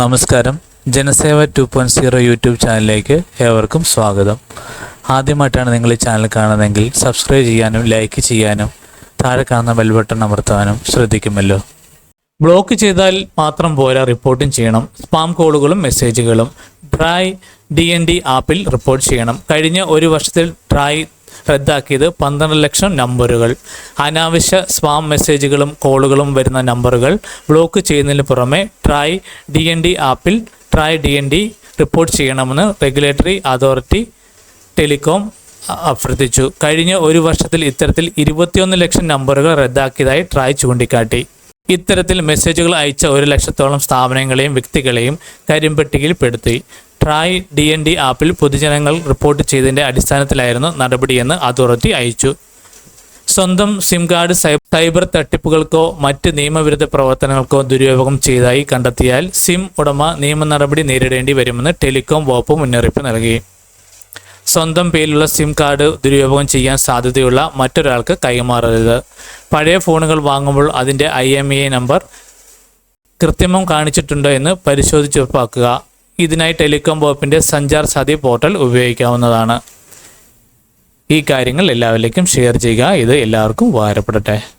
നമസ്കാരം. Janaseva two point zero YouTube ചാനലിലേക്ക് ഏവർക്കും സ്വാഗതം. ആദ്യമായിട്ടാണ് നിങ്ങൾ ഈ ചാനൽ കാണുന്നതെങ്കിൽ സബ്സ്ക്രൈബ് ചെയ്യാനും ലൈക്ക് ചെയ്യാനും താഴെ കാണുന്ന ബെൽ ബട്ടൺ അമർത്താനും ശ്രദ്ധിക്കുമല്ലോ. ബ്ലോക്ക് ചെയ്താൽ മാത്രം പോരാ റിപ്പോർട്ടും ചെയ്യണം. സ്പാം കോളുകളും മെസ്സേജുകളും ട്രായ് ഡി എൻ ഡി ആപ്പിൽ റിപ്പോർട്ട് ചെയ്യണം. കഴിഞ്ഞ ഒരു വർഷത്തിൽ ട്രായ് റദ്ദാക്കിയത് പന്ത്രണ്ട് ലക്ഷം നമ്പറുകൾ. അനാവശ്യ സ്പാം മെസ്സേജുകളും കോളുകളും വരുന്ന നമ്പറുകൾ ബ്ലോക്ക് ചെയ്യുന്നതിന് പുറമെ ട്രൈ ഡി എൻ ഡി ആപ്പിൽ TRAI D N D report ചെയ്യണമെന്ന് റെഗുലേറ്ററി അതോറിറ്റി ടെലികോം അഭ്യർത്ഥിച്ചു. കഴിഞ്ഞ ഒരു വർഷത്തിൽ ഇത്തരത്തിൽ ഇരുപത്തിയൊന്ന് ലക്ഷം നമ്പറുകൾ റദ്ദാക്കിയതായി ട്രായ് ചൂണ്ടിക്കാട്ടി. ഇത്തരത്തിൽ മെസ്സേജുകൾ അയച്ച ഒരു ലക്ഷത്തോളം സ്ഥാപനങ്ങളെയും വ്യക്തികളെയും കരിമ്പട്ടികയിൽ പെടുത്തി. ട്രായ് ഡി എൻ ഡി ആപ്പിൽ പൊതുജനങ്ങൾ റിപ്പോർട്ട് ചെയ്തതിന്റെ അടിസ്ഥാനത്തിലായിരുന്നു നടപടിയെന്ന് അതോറിറ്റി അയച്ചു. സ്വന്തം സിം കാർഡ് സൈബർ തട്ടിപ്പുകൾക്കോ മറ്റ് നിയമവിരുദ്ധ പ്രവർത്തനങ്ങൾക്കോ ദുരുപയോഗം ചെയ്തതായി കണ്ടെത്തിയാൽ സിം ഉടമ നിയമ നടപടി നേരിടേണ്ടി വരുമെന്ന് ടെലികോം വകുപ്പ് മുന്നറിയിപ്പ് നൽകി. സ്വന്തം പേരിലുള്ള സിം കാർഡ് ദുരുപയോഗം ചെയ്യാൻ സാധ്യതയുള്ള മറ്റൊരാൾക്ക് കൈമാറരുത്. പഴയ ഫോണുകൾ വാങ്ങുമ്പോൾ അതിന്റെ ഐ എം ഇ നമ്പർ കൃത്രിമം കാണിച്ചിട്ടുണ്ടോ എന്ന് പരിശോധിച്ചുറപ്പാക്കുക ഇതിനായി ടെലികോം വകുപ്പിന്റെ സഞ്ചാർ സാധി പോർട്ടൽ ഉപയോഗിക്കാവുന്നതാണ്. ഈ കാര്യങ്ങൾ എല്ലാവരിലേക്കും ഷെയർ ചെയ്യുക. ഇത് എല്ലാവർക്കും ഉപകാരപ്പെടട്ടെ.